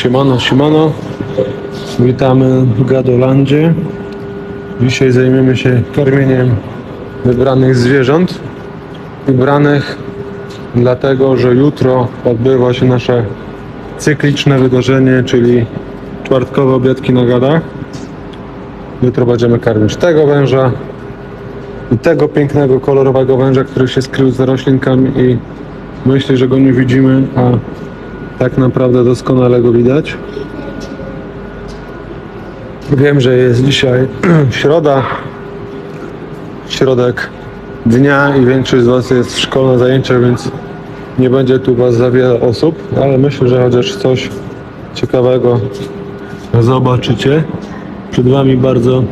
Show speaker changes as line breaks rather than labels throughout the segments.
Siemano, siemano. Witamy w Gadolandzie. Dzisiaj zajmiemy się karmieniem wybranych zwierząt. Wybranych dlatego, że jutro odbywa się nasze cykliczne wydarzenie, czyli czwartkowe obiadki na gadach. Jutro będziemy karmić tego węża i tego pięknego, kolorowego węża, który się skrył za roślinkami i myślę, że go nie widzimy, a tak naprawdę doskonale go widać. Wiem, że jest dzisiaj środa, środek dnia i większość z Was jest w szkole na zajęciach, więc nie będzie tu Was za wiele osób, ale myślę, że chociaż coś ciekawego zobaczycie. Przed Wami bardzo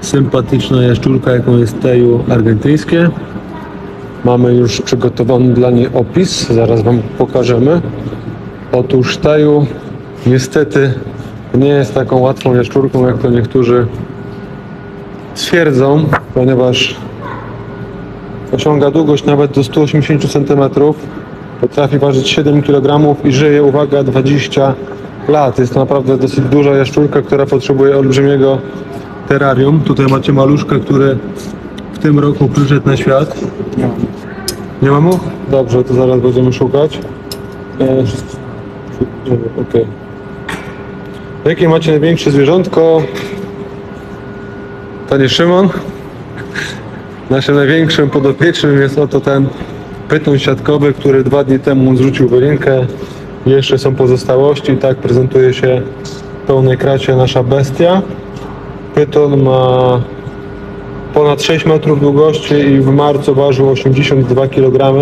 sympatyczna jaszczurka, jaką jest teju argentyńskie. Mamy już przygotowany dla niej opis, zaraz Wam pokażemy. Otóż Taju niestety nie jest taką łatwą jaszczurką, jak to niektórzy twierdzą, ponieważ osiąga długość nawet do 180 cm, potrafi ważyć 7 kg i żyje, uwaga, 20 lat. Jest to naprawdę dosyć duża jaszczurka, która potrzebuje olbrzymiego terrarium. Tutaj macie maluszka, który w tym roku przyszedł na świat. Nie ma mu? Dobrze, to zaraz będziemy szukać. Okej. Jakie macie największe zwierzątko? Panie Szymon? Naszym największym podopiecznym jest oto ten pyton siatkowy, który dwa dni temu zrzucił wylinkę. Jeszcze są pozostałości. Tak prezentuje się w pełnej kracie nasza bestia. Pyton ma ponad 6 metrów długości i w marcu ważył 82 kg.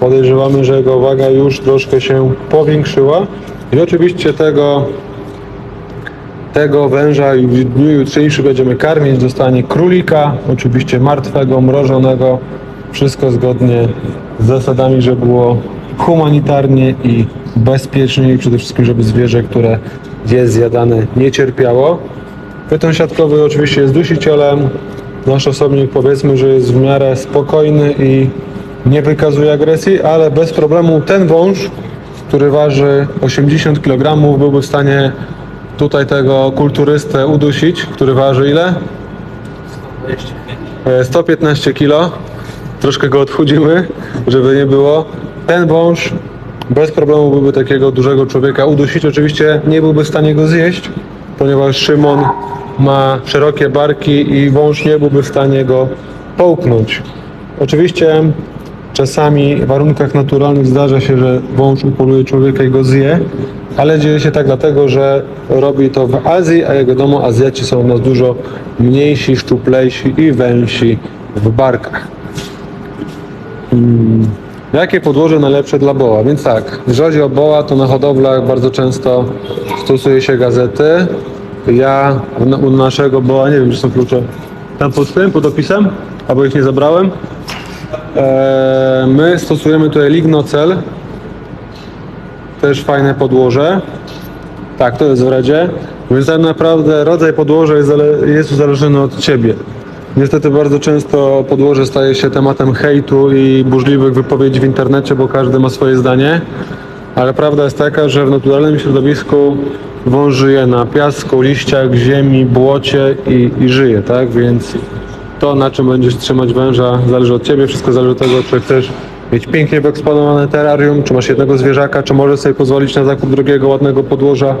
Podejrzewamy, że jego waga już troszkę się powiększyła. I oczywiście tego, tego węża w dniu jutrzejszym będziemy karmić. Dostanie królika, oczywiście martwego, mrożonego. Wszystko zgodnie z zasadami, żeby było humanitarnie i bezpiecznie i przede wszystkim, żeby zwierzę, które jest zjadane, nie cierpiało. Pyton siatkowy oczywiście jest dusicielem. Nasz osobnik powiedzmy, że jest w miarę spokojny i nie wykazuje agresji, ale bez problemu ten wąż, który waży 80 kg, byłby w stanie tutaj tego kulturystę udusić, który waży ile? E, 115 kg. Troszkę go odchudzimy, żeby nie było. Ten wąż bez problemu byłby takiego dużego człowieka udusić. Oczywiście nie byłby w stanie go zjeść, ponieważ Szymon ma szerokie barki i wąż nie byłby w stanie go połknąć. Oczywiście czasami w warunkach naturalnych zdarza się, że wąż upoluje człowieka i go zje, ale dzieje się tak dlatego, że robi to w Azji, a jak wiadomo Azjaci są u nas dużo mniejsi, szczuplejsi i węsi w barkach. Jakie podłoże najlepsze dla boła? Więc tak, jeżeli chodzi o boła, to na hodowlach bardzo często stosuje się gazety. Ja u naszego boła, nie wiem, czy są klucze tam pod tym, pod opisem, albo ich nie zabrałem. Eee, my stosujemy tutaj lignocel. Też fajne podłoże. Tak, to jest w redzie. Więc tak naprawdę rodzaj podłoża jest uzależniony od Ciebie. Niestety bardzo często podłoże staje się tematem hejtu i burzliwych wypowiedzi w internecie, bo każdy ma swoje zdanie. Ale prawda jest taka, że w naturalnym środowisku wąż żyje na piasku, liściach, ziemi, błocie i, i żyje, tak? Więc to, na czym będziesz trzymać węża, zależy od Ciebie. Wszystko zależy od tego, czy chcesz mieć pięknie wyeksponowane terrarium, czy masz jednego zwierzaka, czy możesz sobie pozwolić na zakup drugiego, ładnego podłoża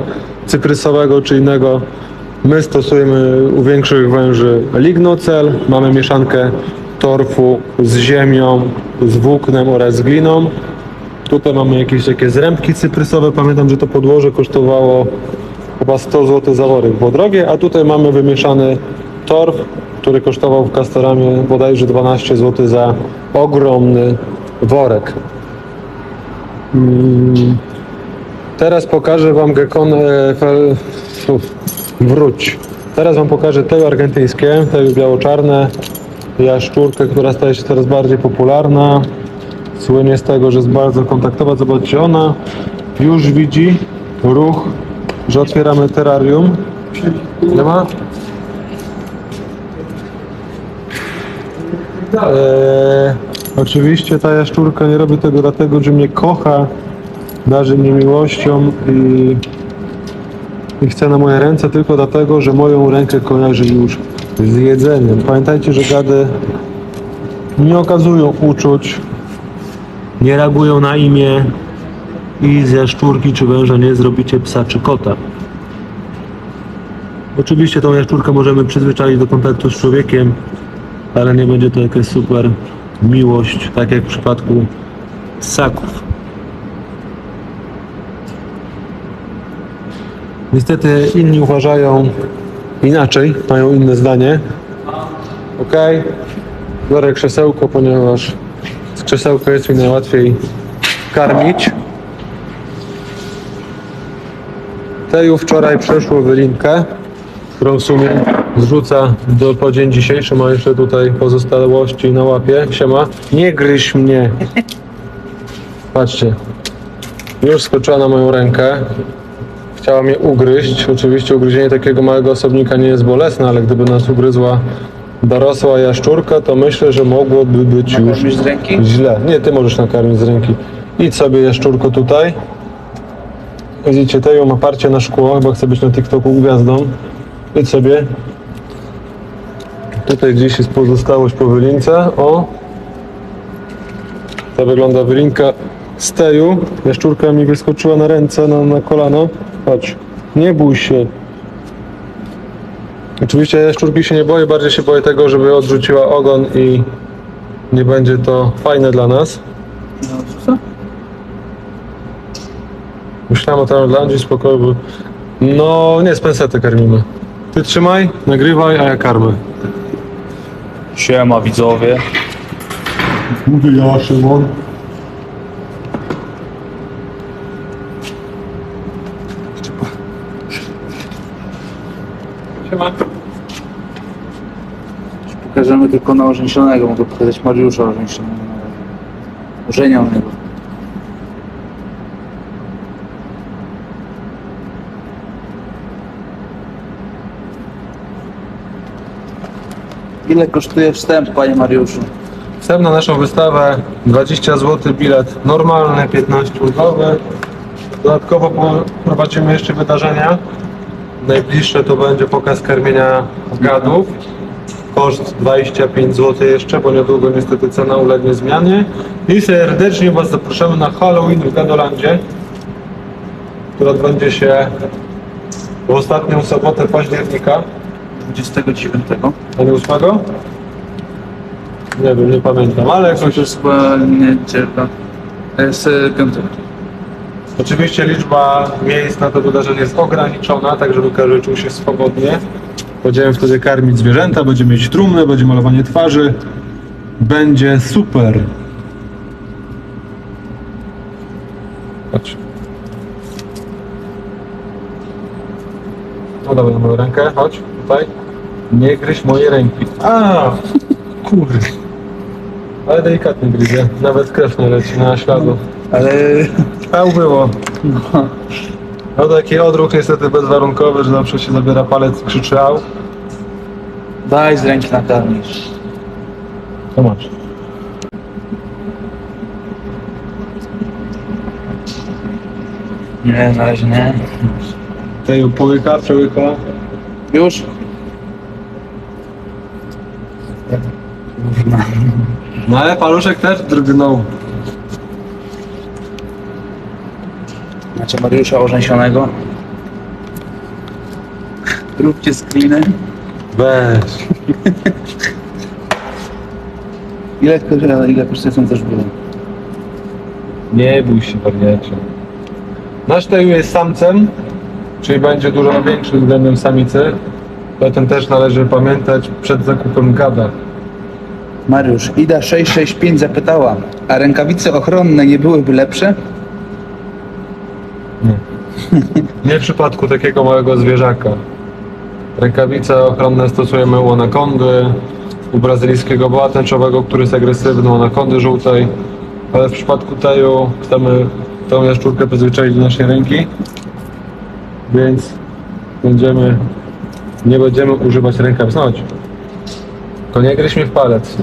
cyprysowego czy innego. My stosujemy u większych węży lignocel, mamy mieszankę torfu z ziemią, z włóknem oraz gliną. Tutaj mamy jakieś takie zrębki cyprysowe. Pamiętam, że to podłoże kosztowało chyba 100 zł za worek, było drogie, a tutaj mamy wymieszany torf, który kosztował w Castoramie bodajże 12 zł za ogromny worek. Mm, Teraz pokażę Wam gekon... E, wróć. Teraz Wam pokażę te argentyńskie, te biało-czarne. Jaszczurkę, która staje się coraz bardziej popularna. Słynie z tego, że jest bardzo kontaktowa. Zobaczcie, ona już widzi ruch, że otwieramy terrarium. Nie ma? Eee, oczywiście ta jaszczurka nie robi tego dlatego, że mnie kocha, darzy mnie miłością i i chce na moje ręce tylko dlatego, że moją rękę kojarzy już z jedzeniem. Pamiętajcie, że gady nie okazują uczuć, nie reagują na imię i z jaszczurki czy węża nie zrobicie psa czy kota. Oczywiście tą jaszczurkę możemy przyzwyczaić do kontaktu z człowiekiem, ale nie będzie to jakaś super miłość, tak jak w przypadku ssaków. Niestety inni uważają inaczej, mają inne zdanie. Ok, biorę krzesełko, ponieważ z krzesełka jest mi najłatwiej karmić. Teju wczoraj przeszło wylinkę, którą w sumie zrzuca do, po dzień dzisiejszy. Ma jeszcze tutaj pozostałości na łapie. Siema. Nie gryź mnie. Patrzcie. Już skoczyła na moją rękę. Chciała mnie ugryźć. Oczywiście ugryzienie takiego małego osobnika nie jest bolesne, ale gdyby nas ugryzła dorosła jaszczurka, to myślę, że mogłoby być już
Nakarmisz z ręki?
źle. Nie, ty możesz nakarmić z ręki. Idź sobie jaszczurko tutaj. Widzicie, Tejo ma parcie na szkło, chyba chce być na TikToku gwiazdą. Idź sobie. Tutaj gdzieś jest pozostałość po wylince. O! To wygląda wylinka z Teju. Jaszczurka mi wyskoczyła na ręce, na, na kolano. Chodź, nie bój się. Oczywiście jaszczurki się nie boję, bardziej się boję tego, żeby odrzuciła ogon i nie będzie to fajne dla nas. Myślałem o Thailandii, spokoju, bo... No, nie, z pensety karmimy. Ty trzymaj, nagrywaj, a ja karmę.
Siema widzowie.
Mówię ja, Szymon. Siema.
Pokażemy tylko na orzęsionego. Mogę pokazać Mariusza orzęsionego. Ożenianego. Ile kosztuje wstęp, panie Mariuszu?
Wstęp na naszą wystawę 20 zł bilet normalny, 15 ulgowy. Dodatkowo prowadzimy jeszcze wydarzenia. Najbliższe to będzie pokaz karmienia gadów. Koszt 25 zł jeszcze, bo niedługo niestety cena ulegnie zmianie. I serdecznie Was zapraszamy na Halloween w Gadolandzie, która odbędzie się w ostatnią sobotę października,
29.
nie 8? Nie wiem, nie pamiętam, ale jakoś
To jest chyba niedziela. Jest e, piątek.
Oczywiście liczba miejsc na to wydarzenie jest ograniczona, tak żeby każdy czuł się swobodnie. Będziemy wtedy karmić zwierzęta, będziemy mieć trumnę, będzie malowanie twarzy. Będzie super. Chodź. No na moją rękę, chodź, tutaj. Nie gryź mojej ręki. A, kurde. Ale delikatnie gryzie, nawet krew nie leci na śladu.
Ale
Peł było. No taki odruch niestety bezwarunkowy, że zawsze się zabiera palec i krzyczy au.
daj z ręki nakarmisz.
To masz.
Nie, na razie nie.
Tej połyka, przełyka.
Już?
No ale paluszek też drgnął.
Macie Mariusza orzęsionego. Róbcie screeny.
Weź.
Ile, ile kosztuje są też było?
Nie bój się wariacie. Nasz teju jest samcem, czyli będzie dużo większy względem samicy. O tym też należy pamiętać przed zakupem gada.
Mariusz, Ida 665 zapytała, a rękawice ochronne nie byłyby lepsze?
Nie w przypadku takiego małego zwierzaka. Rękawice ochronne stosujemy u anakondy, u brazylijskiego boa tęczowego, który jest agresywny, u anakondy żółtej, ale w przypadku teju chcemy tą jaszczurkę przyzwyczaić do naszej ręki, więc będziemy, nie będziemy używać rękawic. No chodź. To nie gryź w palec.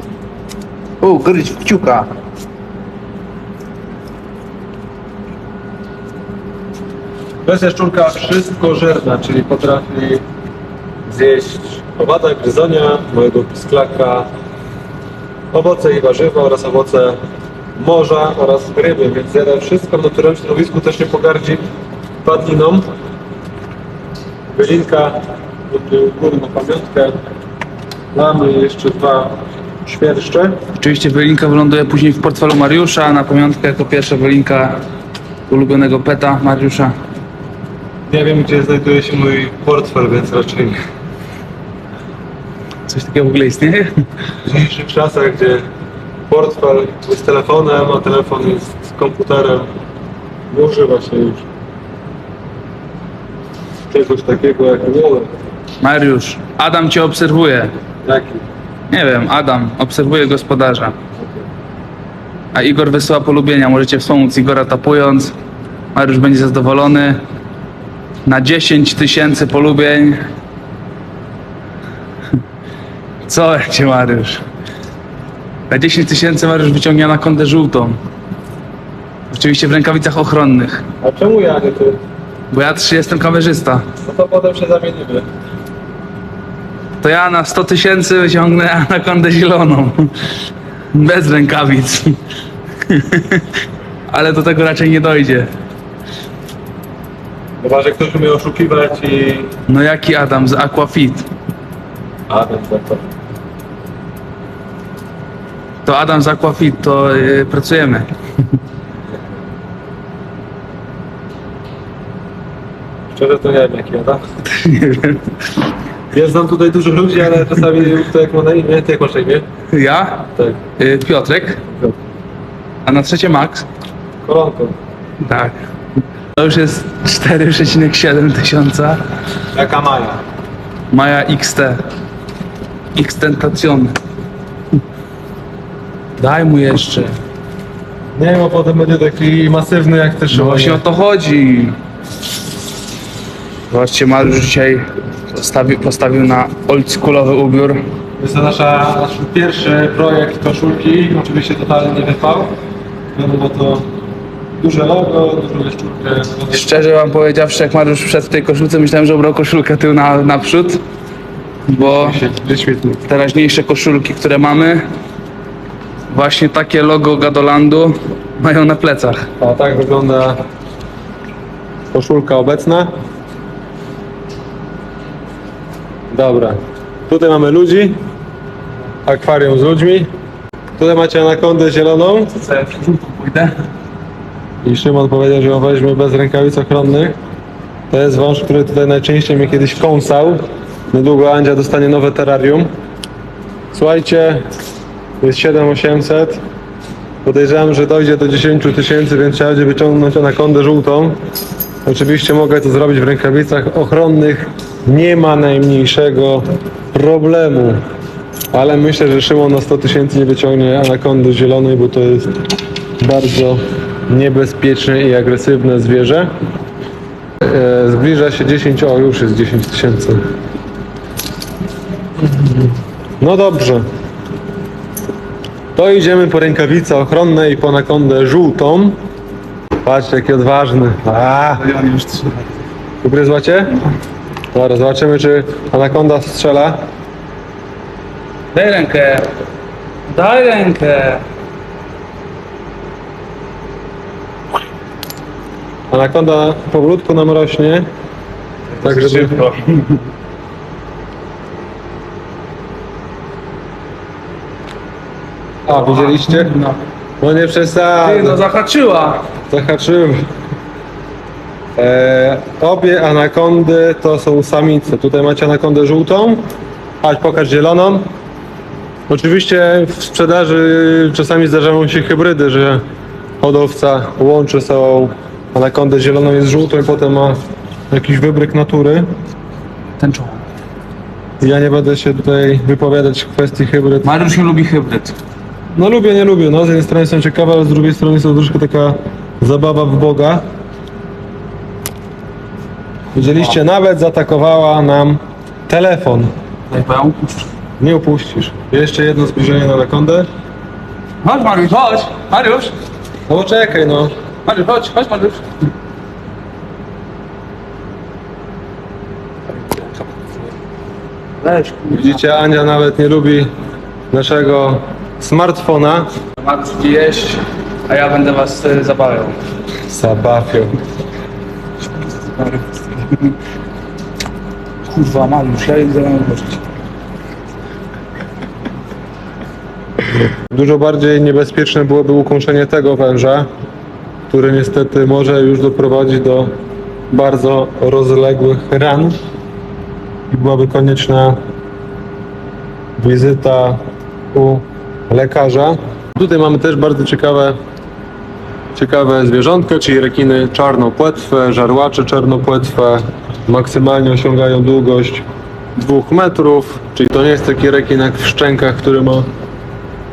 U, gryź w kciuka.
To jest jaszczurka wszystkożerna, czyli potrafi zjeść owada, gryzonia, mojego pisklaka, owoce i warzywa oraz owoce morza oraz ryby, więc zjada wszystko w naturalnym środowisku, też nie pogardzi padliną. Góry na pamiątkę. Mamy jeszcze dwa świerszcze.
Oczywiście wylinka wyląduje później w portfelu Mariusza, na pamiątkę jako pierwsza wylinka ulubionego peta Mariusza.
Nie wiem, gdzie znajduje się mój portfel, więc raczej
Coś takiego w ogóle istnieje?
w dzisiejszych czasach, gdzie portfel jest telefonem, a telefon jest z komputerem, nie używa się już czegoś takiego jak wallet.
Mariusz, Adam cię obserwuje.
Jaki?
Nie wiem, Adam obserwuje gospodarza. A Igor wysyła polubienia. Możecie wspomóc Igora tapując. Mariusz będzie zadowolony. Na 10 tysięcy polubień. Co cię Mariusz? Na 10 tysięcy Mariusz wyciągnie anakondę żółtą. Oczywiście w rękawicach ochronnych.
A czemu ja, nie ty?
Bo ja trzy jestem kamerzysta.
No to potem się zamienimy.
To ja na 100 tysięcy wyciągnę anakondę zieloną. Bez rękawic. Ale do tego raczej nie dojdzie.
Chyba, że ktoś umie oszukiwać i...
No jaki Adam z Aquafit?
A, ten tak.
To Adam z Aquafit, to yy, pracujemy.
Szczerze to nie wiem jaki Adam.
nie wiem.
Ja znam tutaj dużo ludzi, ale czasami to jak ma na imię, ty jak masz na imię?
Ja?
Tak.
Yy, Piotrek. A na trzecie Max?
Kolanko.
Tak. To już jest 4,7 tysiąca.
Jaka Maja?
Maja XT. Xtentacion. Daj mu jeszcze.
Nie wiem, a potem będzie taki masywny jak te
No właśnie o to chodzi. Zobaczcie, Mariusz dzisiaj postawił, postawił na oldschoolowy ubiór.
Jest to nasza, nasz pierwszy projekt koszulki. Oczywiście totalnie nie wypał. Wiadomo to duże logo, dużą leszczurkę.
Szczerze wam powiedziawszy, jak Mariusz wszedł w tej koszulce, myślałem, że ubrał koszulkę tył na, naprzód. Bo teraźniejsze koszulki, które mamy, właśnie takie logo Gadolandu mają na plecach.
O, tak wygląda koszulka obecna. Dobra. Tutaj mamy ludzi. Akwarium z ludźmi. Tutaj macie anakondę zieloną.
Co ja pójdę?
I Szymon powiedział, że ją weźmie bez rękawic ochronnych. To jest wąż, który tutaj najczęściej mnie kiedyś kąsał. Niedługo Andzia dostanie nowe terrarium. Słuchajcie, jest 7800. Podejrzewam, że dojdzie do 10 tysięcy, więc trzeba będzie wyciągnąć anakondę żółtą. Oczywiście mogę to zrobić w rękawicach ochronnych. Nie ma najmniejszego problemu. Ale myślę, że Szymon na 100 tysięcy nie wyciągnie anakondy zielonej, bo to jest bardzo niebezpieczne i agresywne zwierzę. E, zbliża się 10, o już jest 10 tysięcy. No dobrze. To idziemy po rękawice ochronne i po anakondę żółtą. Patrz jaki odważny. A,
już trzyma.
ugryzła cię? Dobra, zobaczymy czy anakonda strzela.
Daj rękę. Daj rękę.
Anakonda powolutku nam rośnie. Tak, żeby...
Szybko.
A, widzieliście?
No.
No nie
Ty,
przesadzaj.
no zahaczyła.
Zahaczyłem. E, obie anakondy to są samice. Tutaj macie anakondę żółtą. Chodź, pokaż zieloną. Oczywiście w sprzedaży czasami zdarzają się hybrydy, że hodowca łączy sobie anakondę zieloną jest żółtą i potem ma jakiś wybryk natury.
Ten czoło.
Ja nie będę się tutaj wypowiadać w kwestii hybryd.
Mariusz nie lubi hybryd.
No lubię, nie lubię. No z jednej strony są ciekawe, ale z drugiej strony to troszkę taka zabawa w Boga. Widzieliście, nawet zaatakowała nam telefon.
Ja upuszczę.
Nie upuścisz. Jeszcze jedno zbliżenie na anakondę.
Chodź Mariusz, chodź. Mariusz.
No czekaj no.
Mariusz, chodź, chodź Mariusz. Weź,
Widzicie, Ania nawet nie lubi naszego smartfona.
Idzie jeść, a ja będę was y, zabawiał.
Zabawią.
Kurwa, Mariusz, ja idę na gości.
Dużo bardziej niebezpieczne byłoby ukąszenie tego węża, który niestety może już doprowadzić do bardzo rozległych ran i byłaby konieczna wizyta u lekarza. Tutaj mamy też bardzo ciekawe, ciekawe zwierzątko, czyli rekiny czarnopłetwe, żarłacze czarnopłetwe. Maksymalnie osiągają długość 2 metrów, czyli to nie jest taki rekin jak w szczękach, który ma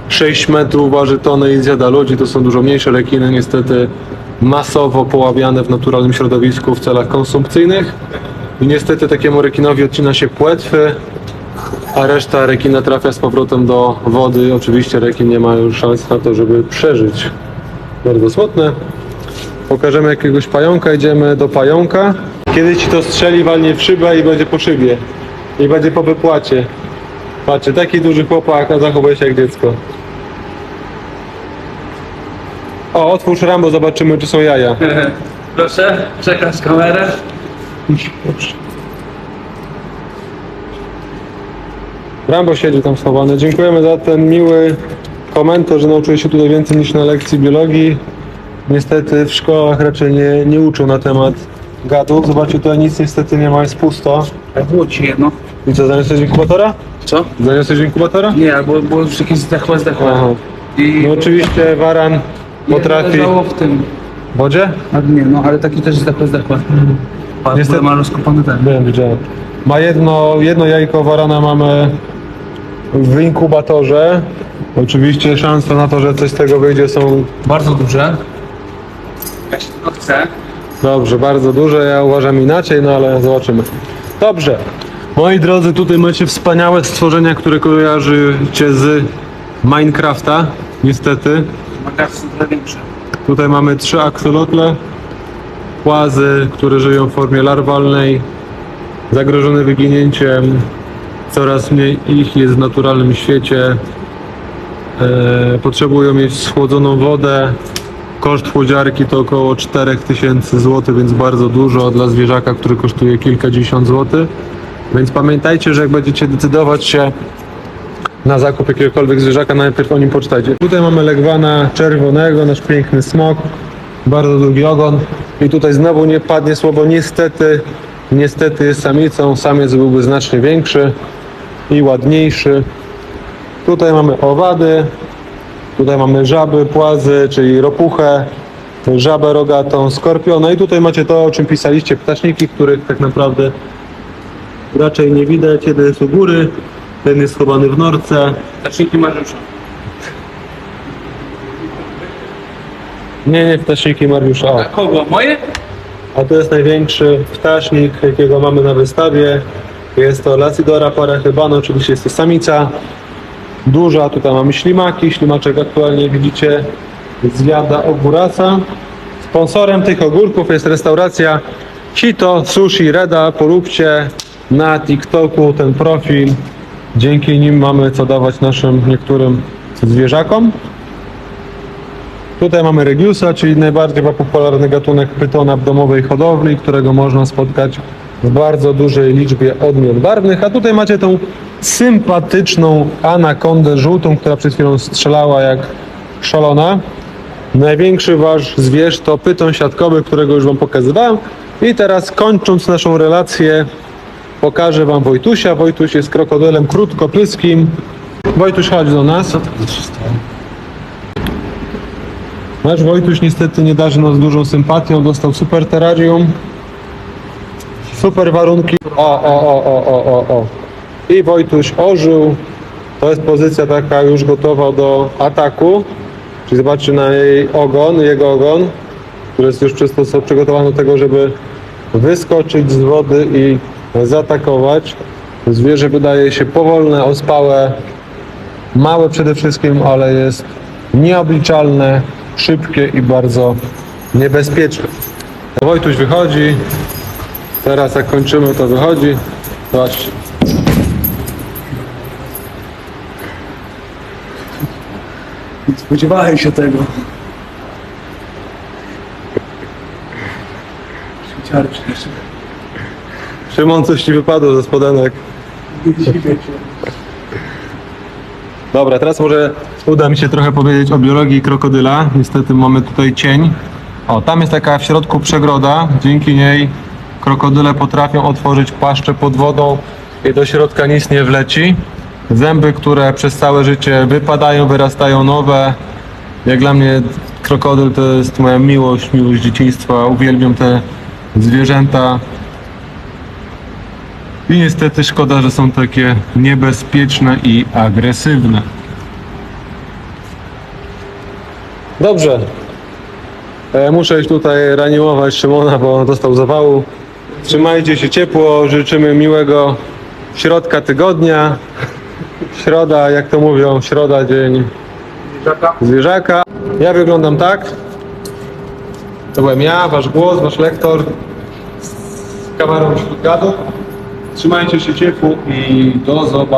6 metrów, waży tonę i zjada ludzi. To są dużo mniejsze rekiny, niestety masowo poławiane w naturalnym środowisku w celach konsumpcyjnych. I niestety takiemu rekinowi odcina się płetwy, a reszta rekina trafia z powrotem do wody. Oczywiście rekin nie ma już szans na to, żeby przeżyć. Bardzo smutne. Pokażemy jakiegoś pająka, idziemy do pająka. Kiedy ci to strzeli, walnie w szybę i będzie po szybie. I będzie po wypłacie. Patrzcie, taki duży chłopak, a zachowuje się jak dziecko. O, otwórz Rambo, zobaczymy czy są jaja.
Proszę, przekaż kamerę.
Rambo siedzi tam schowany. Dziękujemy za ten miły komentarz, że nauczyłeś się tutaj więcej niż na lekcji biologii. Niestety w szkołach raczej nie, nie uczą na temat gadów. Zobaczcie, tutaj nic niestety nie ma, jest pusto.
Jak było ci jedno?
I co, zaniosłeś inkubatora?
Co?
Zaniosłeś inkubatora?
Nie, bo, bo już jakieś zdechłe, zdechłe.
Aha.
I
No oczywiście waran potrafi...
leżało w tym.
W wodzie?
A nie, no ale taki też zdechłe, zdechłe. Pan
Niestety-
ma rozkopany ten.
Wiem, widziałem. Ma jedno, jedno jajko warana mamy w inkubatorze. Oczywiście szanse na to, że coś z tego wyjdzie są
Bardzo duże. Ja się tylko chcę.
dobrze, bardzo duże. Ja uważam inaczej, no ale zobaczymy. Dobrze. Moi drodzy, tutaj macie wspaniałe stworzenia, które kojarzycie z Minecrafta. Niestety.
Magazy są trochę większe.
Tutaj mamy trzy aksolotle, płazy, które żyją w formie larwalnej, zagrożone wyginięciem. Coraz mniej ich jest w naturalnym świecie. E, potrzebują mieć schłodzoną wodę. Koszt chłodziarki to około 4000 zł, więc bardzo dużo dla zwierzaka, który kosztuje kilkadziesiąt złotych. Więc pamiętajcie, że jak będziecie decydować się na zakup jakiegokolwiek zwierzaka, najpierw o nim poczytajcie. Tutaj mamy legwana czerwonego, nasz piękny smok, bardzo długi ogon i tutaj znowu nie padnie słowo niestety, niestety jest samicą, samiec byłby znacznie większy i ładniejszy. Tutaj mamy owady, tutaj mamy żaby, płazy, czyli ropuchę, żabę rogatą, skorpiona i tutaj macie to, o czym pisaliście, ptaszniki, których tak naprawdę raczej nie widać. Jeden jest u góry, ten jest schowany w norce.
Zacznijki Mariusza.
Nie, nie, ptaszniki Mariusza. O.
A kogo? Moje?
A to jest największy ptasznik, jakiego mamy na wystawie. Jest to Lacidora parachybana, oczywiście jest to samica. Duża, tutaj mamy ślimaki. Ślimaczek aktualnie widzicie zjada ogórasa. Sponsorem tych ogórków jest restauracja Hito Sushi Reda. Polubcie na TikToku ten profil. Dzięki nim mamy co dawać naszym niektórym zwierzakom. Tutaj mamy Regiusa, czyli najbardziej popularny gatunek pytona w domowej hodowli, którego można spotkać w bardzo dużej liczbie odmian barwnych. A tutaj macie tą sympatyczną anakondę żółtą, która przed chwilą strzelała jak szalona. Największy wasz zwierz to pyton siatkowy, którego już wam pokazywałem. I teraz kończąc naszą relację, pokażę wam Wojtusia. Wojtuś jest krokodylem krótkoplyskim. Wojtuś, chodź do nas. Nasz Wojtuś niestety nie darzy nas dużą sympatią, dostał super terrarium, super warunki. O, o, o, o, o, o, o. I Wojtuś ożył. To jest pozycja taka już gotowa do ataku. Czyli zobaczcie na jej ogon, jego ogon, który jest już przygotowany do tego, żeby wyskoczyć z wody i zaatakować. Zwierzę wydaje się powolne, ospałe, małe przede wszystkim, ale jest nieobliczalne, szybkie i bardzo niebezpieczne. Wojtuś wychodzi. Teraz jak kończymy, to wychodzi. Zobaczcie.
Spodziewałem się tego.
Szymon, coś ci wypadło ze spodenek. Dobra, teraz może uda mi się trochę powiedzieć o biologii krokodyla. Niestety mamy tutaj cień. O, tam jest taka w środku przegroda. Dzięki niej krokodyle potrafią otworzyć paszczę pod wodą i do środka nic nie wleci. Zęby, które przez całe życie wypadają, wyrastają nowe. Jak dla mnie krokodyl to jest moja miłość, miłość dzieciństwa. Uwielbiam te zwierzęta. I niestety szkoda, że są takie niebezpieczne i agresywne. Dobrze. E, Muszę już tutaj reanimować Szymona, bo dostał zawału. Trzymajcie się ciepło, życzymy miłego środka tygodnia. Środa, jak to mówią, środa, dzień zwierzaka. Ja wyglądam tak. To byłem ja, wasz głos, wasz lektor z kamerą gadów. Trzymajcie się ciepło i do zobaczenia.